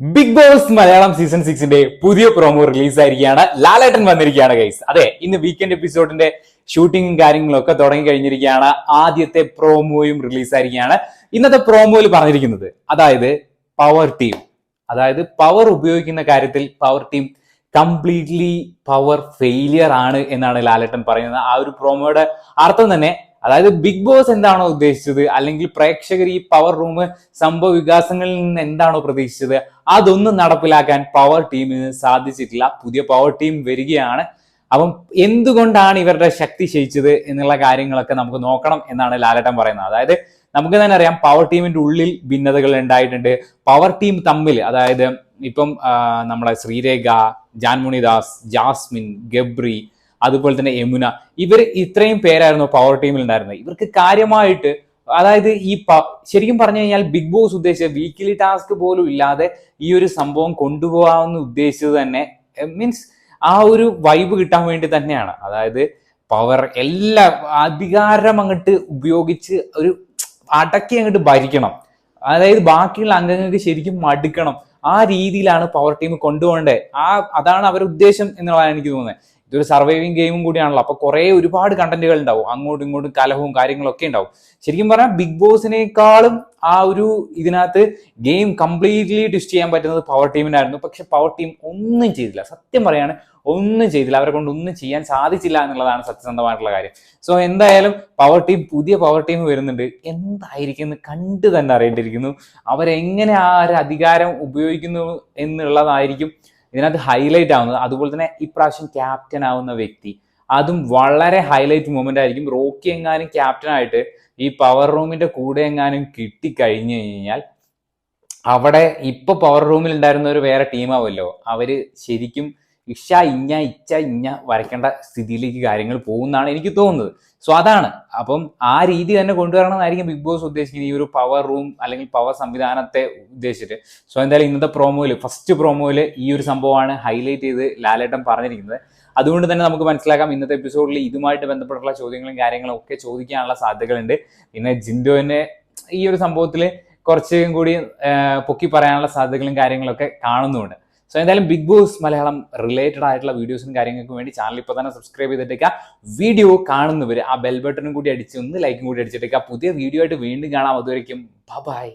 Big Boss Malayalam season സിക്സിന്റെ പുതിയ promo release ആയിരിക്കുകയാണ് ലാലേട്ടൻ വന്നിരിക്കുകയാണ് ഗൈസ് അതെ ഇന്ന് വീക്കെൻഡ് എപ്പിസോഡിന്റെ ഷൂട്ടിങ്ങും കാര്യങ്ങളും ഒക്കെ തുടങ്ങി കഴിഞ്ഞിരിക്കുകയാണ് ആദ്യത്തെ പ്രോമോയും റിലീസ് ആയിരിക്കുകയാണ് ഇന്നത്തെ പ്രോമോയിൽ പറഞ്ഞിരിക്കുന്നത് അതായത് പവർ ടീം അതായത് പവർ ഉപയോഗിക്കുന്ന കാര്യത്തിൽ power team completely power failure ആണ് എന്നാണ് ലാലേട്ടൻ പറയുന്നത്. ആ ഒരു പ്രോമോയുടെ അർത്ഥം തന്നെ അതായത് ബിഗ് ബോസ് എന്താണോ ഉദ്ദേശിച്ചത്? അല്ലെങ്കിൽ പ്രേക്ഷകർ ഈ പവർ റൂം സംഭവ വികാസങ്ങളിൽ നിന്ന് എന്താണോ പ്രതീക്ഷിച്ചത്? അതൊന്നും നടപ്പിലാക്കാൻ പവർ ടീമിന് സാധിച്ചിട്ടില്ല. പുതിയ പവർ ടീം വരികയാണ്. അപ്പം എന്തുകൊണ്ടാണ് ഇവരുടെ ശക്തി ക്ഷയിച്ചത് എന്നുള്ള കാര്യങ്ങളൊക്കെ നമുക്ക് നോക്കണം എന്നാണ് ലാലട്ടൻ പറയുന്നത്. അതായത് നമുക്ക് തന്നെ അറിയാം പവർ ടീമിന്റെ ഉള്ളിൽ ഭിന്നതകൾ ഉണ്ടായിട്ടുണ്ട്. പവർ ടീം തമ്മിൽ അതായത് ഇപ്പം നമ്മുടെ ശ്രീരേഖ ജാൻമുണിദാസ് ജാസ്മിൻ ഗബ്രി അതുപോലെ തന്നെ യമുന. ഇവർ ഇത്രയും പേരായിരുന്നു പവർ ടീമിൽ ഉണ്ടായിരുന്നത്. ഇവർക്ക് കാര്യമായിട്ട് അതായത് ഈ ശരിക്കും പറഞ്ഞു കഴിഞ്ഞാൽ ബിഗ് ബോസ് ഉദ്ദേശിച്ച വീക്കിലി ടാസ്ക് പോലും ഇല്ലാതെ ഈ ഒരു സംഭവം കൊണ്ടുപോകാമെന്ന് ഉദ്ദേശിച്ചത് തന്നെ മീൻസ് ആ ഒരു വൈബ് കിട്ടാൻ വേണ്ടി തന്നെയാണ്. അതായത് പവർ എല്ലാ അധികാരം അങ്ങോട്ട് ഉപയോഗിച്ച് ഒരു അടക്കി അങ്ങോട്ട് ഭരിക്കണം. അതായത് ബാക്കിയുള്ള അംഗങ്ങൾക്ക് ശരിക്കും മടുക്കണം. ആ രീതിയിലാണ് പവർ ടീം കൊണ്ടുപോകേണ്ടത് ആ അതാണ് അവരുടെ ഉദ്ദേശം എന്നുള്ളതാണ് എനിക്ക് തോന്നുന്നത്. ഇതൊരു സർവൈവിങ് ഗെയിമും കൂടിയാണല്ലോ. അപ്പൊ കുറെ ഒരുപാട് കണ്ടന്റുകൾ ഉണ്ടാവും. അങ്ങോട്ടും ഇങ്ങോട്ടും കലഹവും കാര്യങ്ങളൊക്കെ ഉണ്ടാവും. ശരിക്കും പറഞ്ഞാൽ ബിഗ് ബോസിനേക്കാളും ആ ഒരു ഇതിനകത്ത് ഗെയിം കംപ്ലീറ്റ്ലി ട്വിസ്റ്റ് ചെയ്യാൻ പറ്റുന്നത് പവർ ടീമിനായിരുന്നു പക്ഷെ പവർ ടീം ഒന്നും ചെയ്തില്ല. സത്യം പറയാണ് ഒന്നും ചെയ്തില്ല. അവരെ കൊണ്ട് ഒന്നും ചെയ്യാൻ സാധിച്ചില്ല എന്നുള്ളതാണ് സത്യസന്ധമായിട്ടുള്ള കാര്യം. സോ എന്തായാലും പവർ ടീം പുതിയ പവർ ടീം വരുന്നുണ്ട്. എന്തായിരിക്കും എന്ന് കണ്ടു തന്നെ അറിയേണ്ടിയിരിക്കുന്നു. അവരെങ്ങനെ ആ ഒരു അധികാരം ഉപയോഗിക്കുന്നു എന്നുള്ളതായിരിക്കും ഇതിനകത്ത് ഹൈലൈറ്റ് ആവുന്നത് അതുപോലെ തന്നെ ഇപ്രാവശ്യം ക്യാപ്റ്റൻ ആവുന്ന വ്യക്തി. അതും വളരെ ഹൈലൈറ്റ് മൂമെന്റ് ആയിരിക്കും. റോക്കി എങ്ങാനും ക്യാപ്റ്റൻ ആയിട്ട് ഈ പവർ റൂമിന്റെ കൂടെ എങ്ങാനും കിട്ടിക്കഴിഞ്ഞു കഴിഞ്ഞാൽ അവിടെ ഇപ്പൊ പവർ റൂമിൽ ഉണ്ടായിരുന്ന ഒരു വേറെ ടീമാവുമല്ലോ അവർ ശരിക്കും ഇഷ ഇഞ്ഞ ഇച്ച ഇഞ്ഞ വരയ്ക്കേണ്ട സ്ഥിതിയിലേക്ക് കാര്യങ്ങൾ പോകുന്നതാണ് എനിക്ക് തോന്നുന്നത്. സോ അതാണ്. അപ്പം ആ രീതി തന്നെ കൊണ്ടുവരണമെന്നായിരിക്കും ബിഗ് ബോസ് ഉദ്ദേശിക്കുന്നത്. ഈ ഒരു പവർ റൂം അല്ലെങ്കിൽ പവർ സംവിധാനത്തെ ഉദ്ദേശിച്ചിട്ട്. സോ എന്തായാലും ഇന്നത്തെ പ്രോമോയിൽ ഫസ്റ്റ് പ്രോമോയിൽ ഈ ഒരു സംഭവമാണ് ഹൈലൈറ്റ് ചെയ്ത് ലാലേട്ടൻ പറഞ്ഞിരിക്കുന്നത്. അതുകൊണ്ട് തന്നെ നമുക്ക് മനസ്സിലാക്കാം ഇന്നത്തെ എപ്പിസോഡിൽ ഇതുമായിട്ട് ബന്ധപ്പെട്ടുള്ള ചോദ്യങ്ങളും കാര്യങ്ങളും ഒക്കെ ചോദിക്കാനുള്ള സാധ്യതകളുണ്ട്. പിന്നെ ജിൻഡോനെ ഈ ഒരു സംഭവത്തിൽ കുറച്ചും കൂടി പൊക്കി പറയാനുള്ള സാധ്യതകളും കാര്യങ്ങളൊക്കെ കാണുന്നുണ്ട്. സോ എന്തായാലും ബിഗ് ബോസ് മലയാളം റിലേറ്റഡ് ആയിട്ടുള്ള വീഡിയോസിനും കാര്യങ്ങൾക്കും വേണ്ടി ചാനൽ ഇപ്പോൾ തന്നെ സബ്സ്ക്രൈബ് ചെയ്തിട്ടേക്കുക വീഡിയോ കാണുന്നവർ ആ ബെൽ ബട്ടണും കൂടി അടിച്ച് ഒന്ന് ലൈക്കും കൂടി അടിച്ചിട്ടേക്കുക പുതിയ വീഡിയോ ആയിട്ട് വീണ്ടും കാണാം. അതുവരയ്ക്കും ബൈ